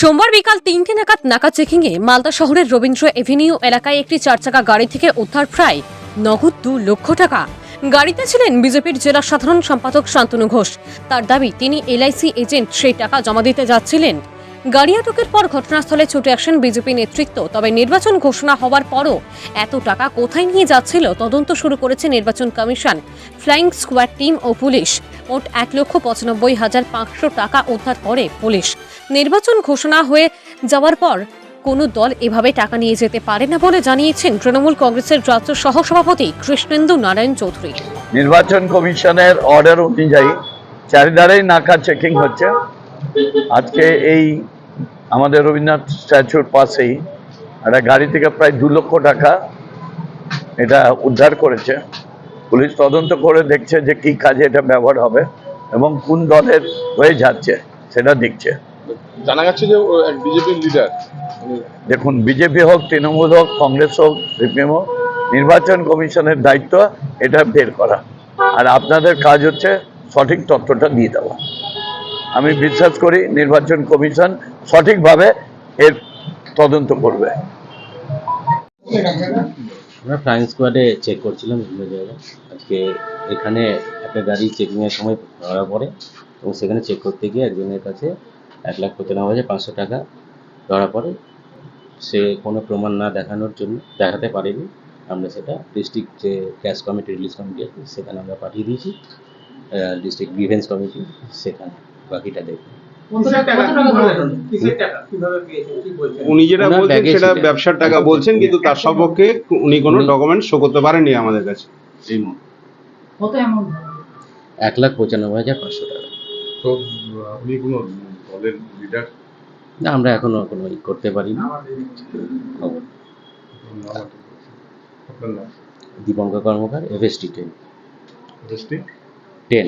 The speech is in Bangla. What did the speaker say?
সোমবার বিকাল তিনটে নাগাদ নাকা চেকিংয়ে মালদা শহরের রবীন্দ্র এভিনিউ এলাকায় একটি চার চাকা গাড়ি থেকে উদ্ধার প্রায় নগদ দু লক্ষ টাকা। গাড়িতে ছিলেন বিজেপির জেলা সাধারণ সম্পাদক শান্তনু ঘোষ। তার দাবি, তিনি এলআইসি এজেন্ট, সেই টাকা জমা দিতে যাচ্ছিলেন। গাড়ি আটকের পর ঘটনাস্থলে ছুটে আসেন বিজেপি নেতৃত্ব। তবে নির্বাচন ঘোষণা হওয়ার পরও এত টাকা কোথায় নিয়ে যাচ্ছিল, তদন্ত শুরু করেছে নির্বাচন কমিশন, ফ্লাইং স্কোয়াড টিম ও পুলিশ। মোট এক লক্ষ পঁচানব্বই হাজার পাঁচশো টাকা উদ্ধার করে পুলিশ। নির্বাচন ঘোষণা হয়ে যাওয়ার পর কোনো দল এভাবে টাকা নিয়ে যেতে পারে না বলে জানিয়েছেন তৃণমূল কংগ্রেসের রাজ্য সহসভাপতি কৃষ্ণেন্দু নারায়ণ চৌধুরী। নির্বাচন কমিশনের অর্ডার অনুযায়ী চারিধারেই নাকা চেকিং হচ্ছে। আজকে এই আমাদের রবীন্দ্রনাথ স্ট্যাচুর পাশেই একটা গাড়ি থেকে প্রায় দু লক্ষ টাকা এটা উদ্ধার করেছে। পুলিশ তদন্ত করে দেখছে যে কি কাজে এটা ব্যবহার হবে এবং কোন দলের হয়ে যাচ্ছে সেটা দেখছে। জানা যাচ্ছে যে বিজেপির লিডার দেখুন বিজেপি হোক তৃণমূল হোক কংগ্রেস হোক সিপিএম হোক নির্বাচন কমিশনের দায়িত্ব এটা বের করা। আর আপনাদের কাজ হচ্ছে সঠিক তথ্যটা দিয়ে দেওয়া। আমি বিশ্বাস করি নির্বাচন কমিশন সঠিকভাবে এর তদন্ত করবে। আমরা ফ্লাইং স্কোয়াডে চেক করছিলাম বিভিন্ন জায়গায়। আজকে এখানে একটা গাড়ি চেকিংয়ের সময় ধরা পড়ে এবং সেখানে চেক করতে গিয়ে একজনের কাছে এক লাখ পঁচানব্বই হাজার পাঁচশো টাকা ধরা পড়ে। সে কোনো প্রমাণ না দেখানোর জন্য, দেখাতে পারেনি। আমরা সেটা ডিস্ট্রিক্ট যে ক্যাশ কমিটি রিলিজ কমিটি আছে, সেখানে আমরা পাঠিয়ে দিয়েছি। ডিস্ট্রিক্ট গ্রিভেন্স কমিটি সেখানে বাকিটা দেখবে উনি যেটা বলছেন সেটা ব্যবসার টাকা বলছেন কিন্তু তার সপক্ষে উনি কোনো ডকুমেন্ট শো করতে পারেননি আমাদের কাছে এই মুহূর্তে। কত অ্যামাউন্ট এক লাখ পঁচানব্বই হাজার পাঁচশো টাকা। তো উনি কোনো দলের লিডার না আমরা এখনও কোনো ই করতে পারিনি আপনার নাম? Dipankar Karmakar FST ten ten